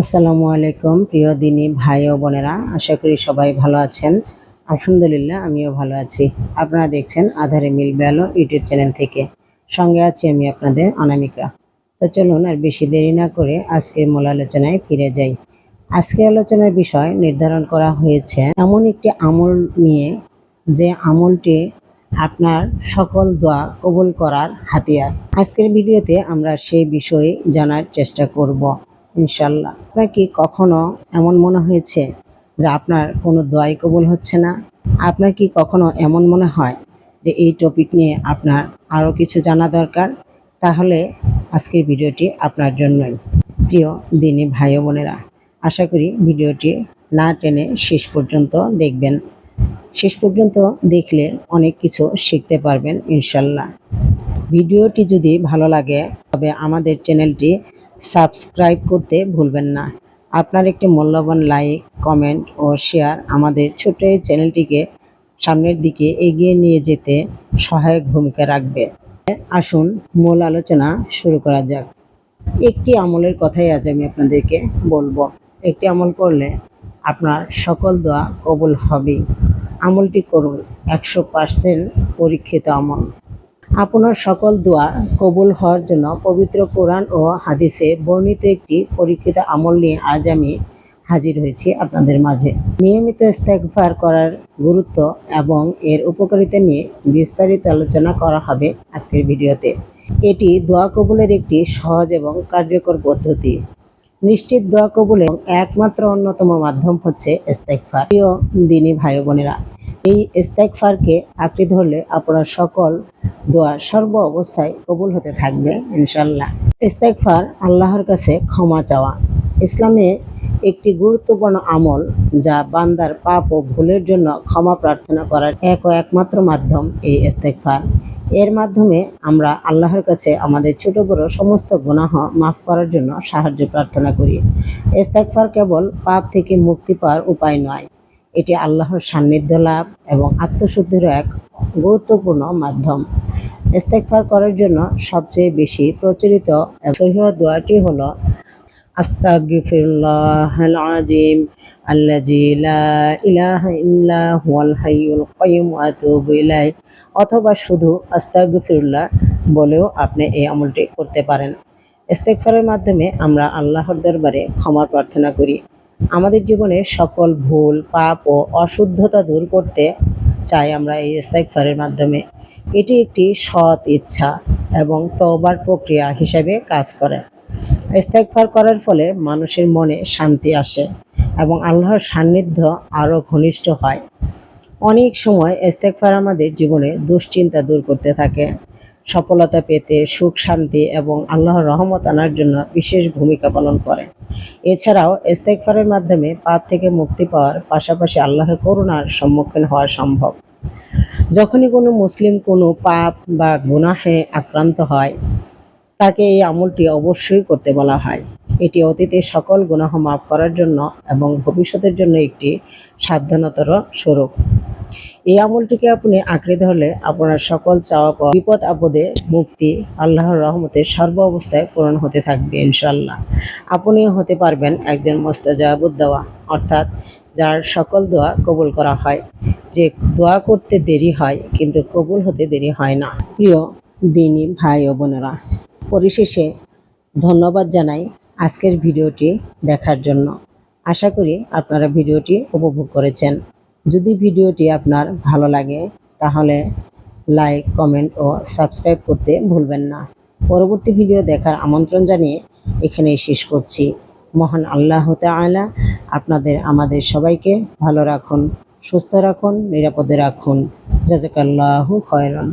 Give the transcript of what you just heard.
আসসালামু আলাইকুম, প্রিয় দিনী ভাই ও বোনেরা। আশা করি সবাই ভালো আছেন। আলহামদুলিল্লাহ, আমিও ভালো আছি। আপনারা দেখছেন আধারে মিল বেলো ইউটিউব চ্যানেল থেকে। সঙ্গে আছি আমি আপনাদের অনামিকা। তো চলুন আর বেশি দেরি না করে আজকের মূল আলোচনায় ফিরে যাই। আজকের আলোচনার বিষয় নির্ধারণ করা হয়েছে এমন একটি আমল নিয়ে, যে আমলটি আপনার সকল দোয়া কবুল করার হাতিয়ার। আজকের ভিডিওতে আমরা সেই বিষয়ে জানার চেষ্টা করব। ইনশাল্লাহ। আপনার কি কখনো এমন মনে হয়েছে যে আপনার কোনো দোয়াই কবুল হচ্ছে না? আপনার কি কখনো এমন মনে হয় যে এই টপিক নিয়ে আপনার আরও কিছু জানা দরকার? তাহলে আজকের ভিডিওটি আপনার জন্যই। প্রিয় দিনী ভাই বোনেরা, আশা করি ভিডিওটি না টেনে শেষ পর্যন্ত দেখবেন। শেষ পর্যন্ত দেখলে অনেক কিছু শিখতে পারবেন ইনশাল্লাহ। ভিডিওটি যদি ভালো লাগে, তবে আমাদের চ্যানেলটি সাবস্ক্রাইব করতে ভুলবেন না। আপনার একটি মূল্যবান লাইক, কমেন্ট ও শেয়ার আমাদের ছোট্ট এই চ্যানেলটিকে সামনের দিকে এগিয়ে নিয়ে যেতে সহায়ক ভূমিকা রাখবে। আসুন মূল আলোচনা শুরু করা যাক। একটি আমলের কথাই আজ আমি আপনাদেরকে বলব। একটি আমল করলে আপনার সকল দোয়া কবুল হবে আমলটি করুন একশো পার্সেন্ট পরীক্ষিত আমল। আপনার সকল দোয়া কবুল হওয়ার জন্য পবিত্র কোরআন ও হাদিসে বর্ণিত একটি পরীক্ষিত আমল নিয়ে আজ আমি হাজির হয়েছি আপনাদের মাঝে। নিয়মিত ইস্তেগফার করার গুরুত্ব এবং এর উপকারিতা নিয়ে বিস্তারিত আলোচনা করা হবে আজকের ভিডিওতে। এটি দোয়া কবুলের একটি সহজ এবং কার্যকর পদ্ধতি। নিশ্চিত দোয়া কবুলের একমাত্র অন্যতম মাধ্যম হচ্ছে ইস্তেগফার। প্রিয় দিনী ভাই বোনেরা এই ইস্তেগফারকে আঁকড়ে ধরলে আপনার সকল দোয়া সর্ব অবস্থায় কবুল হতে থাকবে ইনশাল্লাহ ইস্তেগফার আল্লাহর কাছে ক্ষমা চাওয়া। ইসলামে একটি গুরুত্বপূর্ণ আমল যা বান্দার পাপ ও ভুলের জন্য ক্ষমা প্রার্থনা করার এক ও একমাত্র মাধ্যম এই ইস্তেগফার। এর মাধ্যমে আমরা আল্লাহর কাছে আমাদের ছোট বড় সমস্ত গুনাহ মাফ করার জন্য সাহায্য প্রার্থনা করি। ইস্তেগফার কেবল পাপ থেকে মুক্তি পাওয়ার উপায় নয় এটি আল্লাহর সান্নিধ্য লাভ এবং আত্মশুদ্ধির এক গুরুত্বপূর্ণ মাধ্যম। ইস্তেগফার করার জন্য সবচেয়ে বেশি প্রচলিত দোয়াটি হলো অথবা শুধু আস্তাগফিরুল্লাহ বলেও আপনি এই আমলটি করতে পারেন। ইস্তেগফারের মাধ্যমে আমরা আল্লাহর দরবারে ক্ষমা প্রার্থনা করি। আমাদের জীবনে সকল ভুল, পাপ ও অশুদ্ধতা দূর করতে চাই আমরা এই ইস্তেগফারের মাধ্যমে। এটি একটি সৎ ইচ্ছা এবং তওবার প্রক্রিয়া হিসেবে কাজ করে। ইস্তেগফার করার ফলে মানুষের মনে শান্তি আসে এবং আল্লাহর সান্নিধ্য আরও ঘনিষ্ঠ হয়। অনেক সময় ইস্তেগফার আমাদের জীবনে দুশ্চিন্তা দূর করতে থাকে। সফলতা পেতে সুখ, শান্তি এবং আল্লাহর রহমত আনার জন্য বিশেষ ভূমিকা পালন করে এছাড়াও ইস্তেগফারের মাধ্যমে পাপ থেকে মুক্তি পাওয়ার পাশাপাশি আল্লাহর করুণার সম্মুখীন হওয়া সম্ভব। যখনই কোনো মুসলিম কোনো পাপ বা গুনাহে আক্রান্ত হয়, তাকে এই আমলটি অবশ্যই করতে বলা হয়। এটি অতীতে সকল গুনাহ মাফ করার জন্য এবং ভবিষ্যতের জন্য একটি সাবধানতার স্বরূপ। এই আমলটিকে আপনি আঁকড়ে ধরলে আপনার সকল চাওয়া পাওয়া বিপদ আপদে মুক্তি আল্লাহর রহমতে সর্ব অবস্থায় পূরণ হতে থাকবে ইনশাল্লাহ আপনিও হতে পারবেন একজন মোস্তাজাবুদ্দাওয়া, অর্থাৎ যার সকল দোয়া কবুল করা হয়। যে দোয়া করতে দেরি হয়, কিন্তু কবুল হতে দেরি হয় না। প্রিয় দিনী ভাই ও বোনেরা, পরিশেষে ধন্যবাদ জানাই আজকের ভিডিওটি দেখার জন্য। আশা করি আপনারা ভিডিওটি উপভোগ করেছেন। যদি ভিডিওটি আপনার ভালো লাগে, তাহলে লাইক, কমেন্ট ও সাবস্ক্রাইব করতে ভুলবেন না। পরবর্তী ভিডিও দেখার আমন্ত্রণ জানিয়ে এখানেই শেষ করছি। মহান আল্লাহ তালা আপনাদের, আমাদের সবাইকে ভালো রাখুন, সুস্থ রাখুন, নিরাপদে রাখুন। জাজাকাল্লাহু খয়রান।